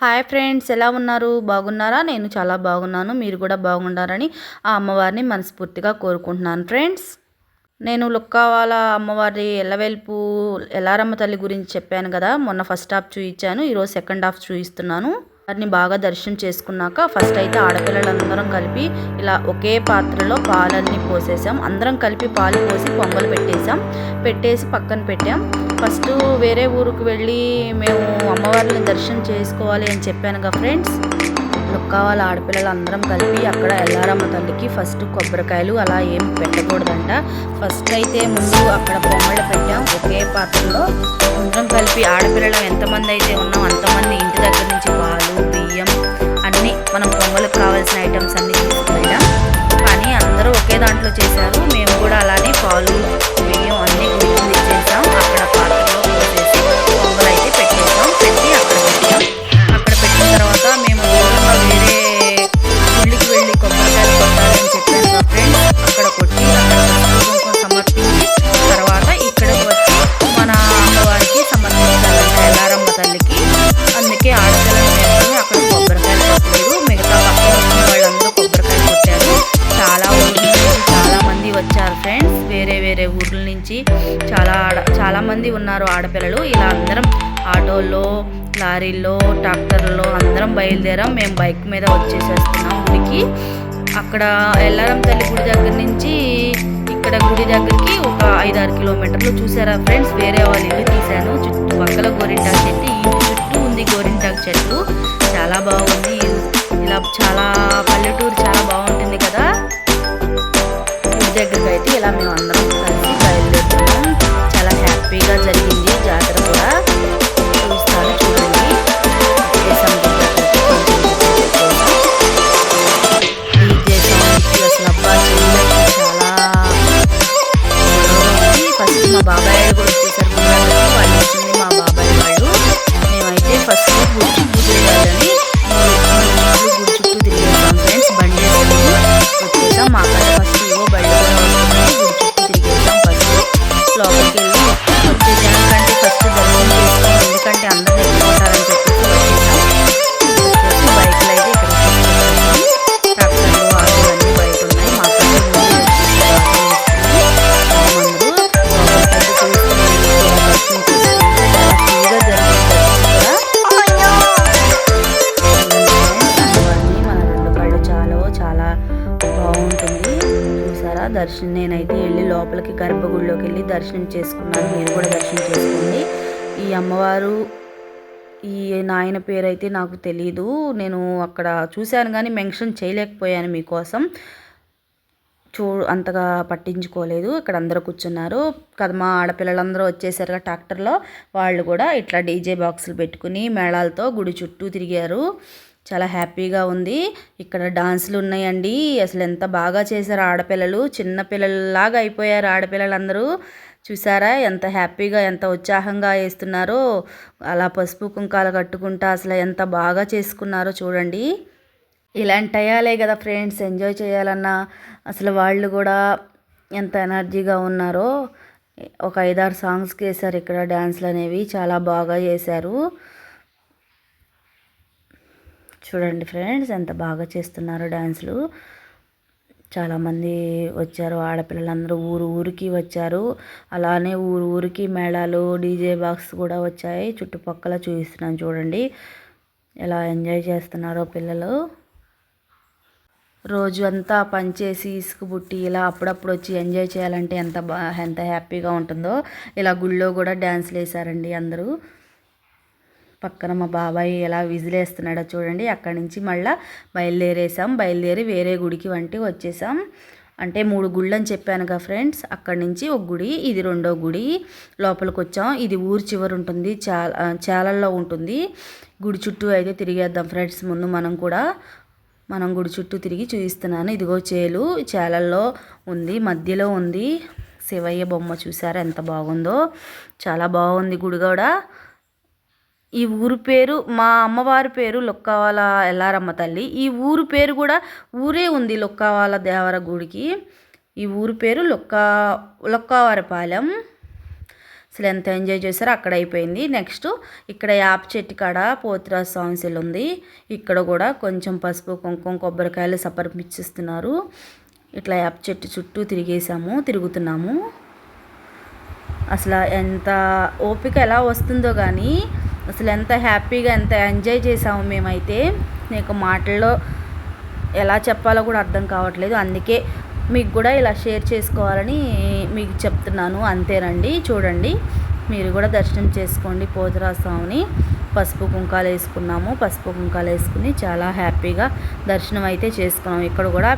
Hi friends ఎలా ఉన్నారు? బాగున్నారా? నేను చాలా బాగున్నాను. మీరు కూడా బాగున్నారని ఆ అమ్మవారిని మనస్ఫూర్తిగా కోరుకుంటున్నాను. ఫ్రెండ్స్ నేను లుక్కావాల అమ్మవారి ఎల్లవెల్పు ఎల్లారమ్మ తల్లి గురించి చెప్పాను కదా. మొన్న ఫస్ట్ హాఫ్ చూపించాను ఈరోజు సెకండ్ హాఫ్ చూపిస్తున్నాను వారిని బాగా దర్శనం చేసుకున్నాక ఫస్ట్ అయితే ఆడపిల్లలందరం కలిపి ఇలా ఒకే పాత్రలో పాలన్నీ పోసేసాం. అందరం కలిపి పాలు పోసి పొంగలు పెట్టేసాం. పెట్టేసి పక్కన పెట్టాం. ఫస్ట్ వేరే ఊరికి వెళ్ళి మేము అమ్మవారిని దర్శనం చేసుకోవాలి అని చెప్పానుగా ఫ్రెండ్స్. లుక్కావాల ఆడపిల్లలు అందరం కలిపి అక్కడ ఎల్లారమ్మ తల్లికి ఫస్ట్ కొబ్బరికాయలు అలా ఏం పెట్టకూడదంట. ఫస్ట్ అయితే ముందు అక్కడ బొమ్మలు పెట్టాం. ఒకే పాత్రలో అందరం కలిపి ఆడపిల్లలు ఎంతమంది అయితే ఉన్నాం అంతమంది ఇంటి దగ్గర నుంచి పాలు బియ్యం అన్నీ మనం పొంగలకు కావాల్సిన ఐటమ్స్ అన్నీ తీసుకెళ్ళాం కానీ అందరూ ఒకే దాంట్లో చేశారు. మేము కూడా అలానే పాలు బియ్యం అన్నీ గురించి ఆడ చాలా మంది ఉన్నారు ఆడపిల్లలు. ఇలా అందరం ఆటోల్లో లారీల్లో ట్రాక్టర్లో అందరం బయలుదేరాం. మేము బైక్ మీద వచ్చేసేస్తున్నాం గుడికి. అక్కడ ఎల్లారం తల్లి గుడి దగ్గర నుంచి ఇక్కడ గుడి దగ్గరికి ఒక ఐదారు కిలోమీటర్లు చూసారా ఫ్రెండ్స్? వేరే వాళ్ళ ఇల్లు తీశాను. చుట్టుపక్కల గోరింటాకు చెట్టు ఇంటి చుట్టూ ఉంది గోరింటాకు చెట్టు. చాలా బాగుంది. ఇలా చాలా పల్లెటూరు చాలా బాగుంటుంది కదా. గుడి దగ్గరికి అయితే ఇలా మేము అందరం దర్శనం నేనైతే వెళ్ళి లోపలికి గర్భగుడిలోకి వెళ్ళి దర్శనం చేసుకున్నాను. మీరు కూడా దర్శనం చేసుకోండి ఈ అమ్మవారు ఈ నాయన పేరు అయితే నాకు తెలీదు. నేను అక్కడ చూశాను కానీ మెన్షన్ చేయలేకపోయాను మీకోసం. చూ అంతగా పట్టించుకోలేదు. ఇక్కడ అందరూ కూర్చున్నారు. కదా మా ఆడపిల్లలందరూ వచ్చేసారుగా ట్రాక్టర్లో. వాళ్ళు కూడా ఇట్లా డీజే బాక్సులు పెట్టుకుని మేళాలతో గుడి చుట్టూ తిరిగారు. చాలా హ్యాపీగా ఉంది. ఇక్కడ డాన్సులు ఉన్నాయండి అసలు ఎంత బాగా చేశారు ఆడపిల్లలు. చిన్న పిల్లల్లాగా అయిపోయారు ఆడపిల్లలందరూ. చూసారా ఎంత హ్యాపీగా ఎంత ఉత్సాహంగా వేస్తున్నారో. అలా పసుపు కుంకాలు కట్టుకుంటా అసలు ఎంత బాగా చేసుకున్నారో చూడండి. ఇలాంటి అయ్యాలే కదా ఫ్రెండ్స్ ఎంజాయ్ చేయాలన్నా. అసలు వాళ్ళు కూడా ఎంత ఎనర్జీగా ఉన్నారో. ఒక ఐదారు సాంగ్స్కి వేశారు ఇక్కడ డ్యాన్స్లు అనేవి చాలా బాగా చేశారు. చూడండి ఫ్రెండ్స్ ఎంత బాగా చేస్తున్నారు డ్యాన్సులు చాలామంది వచ్చారు ఆడపిల్లలందరూ ఊరు ఊరికి వచ్చారు. అలానే ఊరు ఊరికి మేళాలు డీజే బాక్స్ కూడా వచ్చాయి. చుట్టుపక్కల చూపిస్తున్నాను చూడండి. ఎలా ఎంజాయ్ చేస్తున్నారో పిల్లలు. రోజు అంతా పనిచేసి ఇసుక బుట్టి ఇలా అప్పుడప్పుడు వచ్చి ఎంజాయ్ చేయాలంటే ఎంత బా ఎంత హ్యాపీగా ఉంటుందో. ఇలా గుళ్ళో కూడా డ్యాన్స్లు వేసారండి అందరూ. పక్కన మా బాబాయ్ ఎలా విజిలేస్తున్నాడో చూడండి. అక్కడి నుంచి మళ్ళీ బయలుదేరేసాం బయలుదేరి వేరే గుడికి వంటి వచ్చేసాం. అంటే మూడు గుళ్ళు అని చెప్పానుగా ఫ్రెండ్స్. అక్కడి నుంచి ఒక గుడి ఇది రెండో గుడి. లోపలికి వచ్చాం. ఇది ఊరు చివరి ఉంటుంది. చాలా చాలల్లో ఉంటుంది. గుడి చుట్టూ అయితే తిరిగేద్దాం ఫ్రెండ్స్. ముందు మనం కూడా మనం గుడి చుట్టూ తిరిగి చూపిస్తున్నాను. ఇదిగో చేలు. చేలల్లో ఉంది. మధ్యలో ఉంది. శివయ్య బొమ్మ చూసారా ఎంత బాగుందో. చాలా బాగుంది గుడి కూడా. ఈ ఊరు పేరు మా అమ్మవారి పేరు లొక్కవాల ఎల్లారమ్మ తల్లి. ఈ ఊరు పేరు కూడా ఊరే ఉంది లొక్కవాల దేవర గుడికి. ఈ ఊరు పేరు లొక్క లొక్కవారిపాలెం. అసలు ఎంత ఎంజాయ్ చేశారో అక్కడ అయిపోయింది. నెక్స్ట్ ఇక్కడ యాప చెట్టు కాడ పోతిరాజ్ స్వామి ఉంది. ఇక్కడ కూడా కొంచెం పసుపు కుంకుమ కొబ్బరికాయలు సమర్పించిస్తున్నారు. ఇట్లా యాప చెట్టు చుట్టూ తిరిగేసాము తిరుగుతున్నాము. అసలు ఎంత ఓపిక ఎలా వస్తుందో కానీ అసలు ఎంత హ్యాపీగా ఎంత ఎంజాయ్ చేసాము మేమైతే. నీకు మాటల్లో ఎలా చెప్పాలో కూడా అర్థం కావట్లేదు. అందుకే మీకు కూడా ఇలా షేర్ చేసుకోవాలని మీకు చెప్తున్నాను. అంతేనండి. చూడండి. మీరు కూడా దర్శనం చేసుకోండి పోతురా స్వామిని. పసుపు కుంకాలు వేసుకున్నాము. పసుపు కుంకాలు వేసుకుని చాలా హ్యాపీగా దర్శనం అయితే చేసుకున్నాము. ఇక్కడ కూడా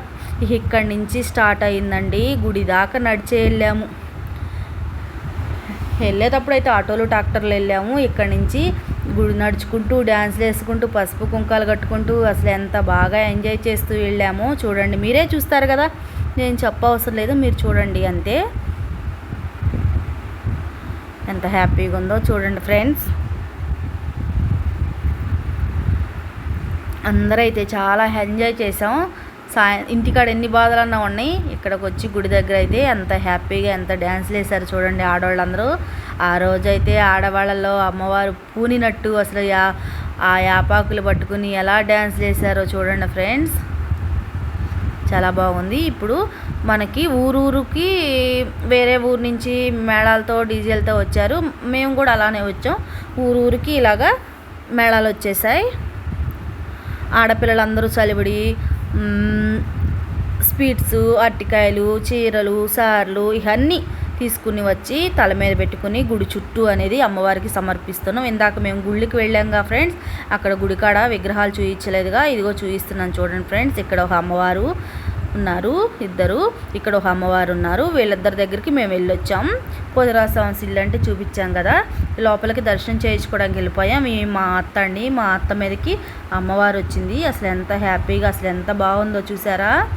ఇక్కడి నుంచి స్టార్ట్ అయిందండి. గుడి దాకా నడిచే వెళ్ళాము. వెళ్ళేటప్పుడు అయితే ఆటోలు ట్రాక్టర్లు వెళ్ళాము. ఇక్కడ నుంచి గుడి నడుచుకుంటూ డ్యాన్స్లు వేసుకుంటూ పసుపు కుంకాలు కట్టుకుంటూ అసలు ఎంత బాగా ఎంజాయ్ చేస్తూ వెళ్ళాము చూడండి. మీరే చూస్తారు కదా. నేను చెప్పవసరం లేదు. మీరు చూడండి అంతే. ఎంత హ్యాపీగా ఉందో చూడండి ఫ్రెండ్స్. అందరైతే చాలా ఎంజాయ్ చేసాం సాయ ఇంటికాడ ఎన్ని బాధలన్నా ఉన్నాయి. ఇక్కడికి వచ్చి గుడి దగ్గర అయితే ఎంత హ్యాపీగా ఎంత డ్యాన్స్లు వేశారు చూడండి ఆడవాళ్ళందరూ. ఆ రోజైతే ఆడవాళ్ళలో అమ్మవారు పూనినట్టు అసలు యా ఆ యాపాకులు పట్టుకుని ఎలా డ్యాన్స్ చేశారో చూడండి ఫ్రెండ్స్. చాలా బాగుంది. ఇప్పుడు మనకి ఊరూరుకి వేరే ఊరు నుంచి మేళాలతో డీజేలతో వచ్చారు. మేము కూడా అలానే వచ్చాం. ఊరూరికి ఇలాగా మేళాలు వచ్చేసాయి. ఆడపిల్లలందరూ చలిబడి స్వీట్స్ అరటికాయలు చీరలు సార్లు ఇవన్నీ తీసుకుని వచ్చి తల మీద పెట్టుకుని గుడి చుట్టూ అనేది అమ్మవారికి సమర్పిస్తున్నాం. ఇందాక మేము గుళ్ళకి వెళ్ళాంగా ఫ్రెండ్స్ అక్కడ గుడికాడ విగ్రహాలు చూయించలేదుగా. ఇదిగో చూపిస్తున్నాను చూడండి ఫ్రెండ్స్ ఇక్కడ ఒక అమ్మవారు ఉన్నారు ఇద్దరు. ఇక్కడ ఒక అమ్మవారు ఉన్నారు. వీళ్ళిద్దరి దగ్గరికి మేము వెళ్ళొచ్చాం. పొదరాసం ఇల్లు అంటే చూపించాం కదా. లోపలికి దర్శనం చేయించుకోవడానికి వెళ్ళిపోయాం. ఈ మా అత్త అండి మా అత్త మీదకి అమ్మవారు వచ్చింది. అసలు ఎంత హ్యాపీగా అసలు ఎంత బాగుందో చూసారా?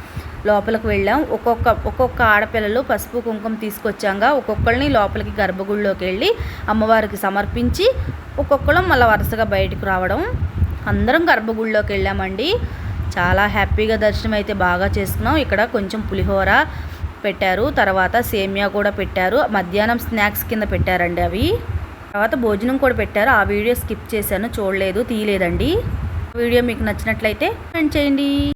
లోపలికి వెళ్ళాం. ఒక్కొక్క ఒక్కొక్క ఆడపిల్లలు పసుపు కుంకుమ తీసుకొచ్చాక ఒక్కొక్కరిని లోపలికి గర్భగుడిలోకి వెళ్ళి అమ్మవారికి సమర్పించి ఒక్కొక్కరం మళ్ళీ వరుసగా బయటకు రావడం. అందరం గర్భగుడిలోకి వెళ్ళామండి. చాలా హ్యాపీగా దర్శనం అయితే బాగా చేసుకున్నాం. ఇక్కడ కొంచెం పులిహోర పెట్టారు. తర్వాత సేమియా కూడా పెట్టారు. మధ్యాహ్నం స్నాక్స్ కింద పెట్టారండి అవి. తర్వాత భోజనం కూడా పెట్టారు. ఆ వీడియో స్కిప్ చేశాను. చూడలేదు తీయలేదండి. వీడియో మీకు నచ్చినట్లయితే ఫ్రెండ్ చేయండి.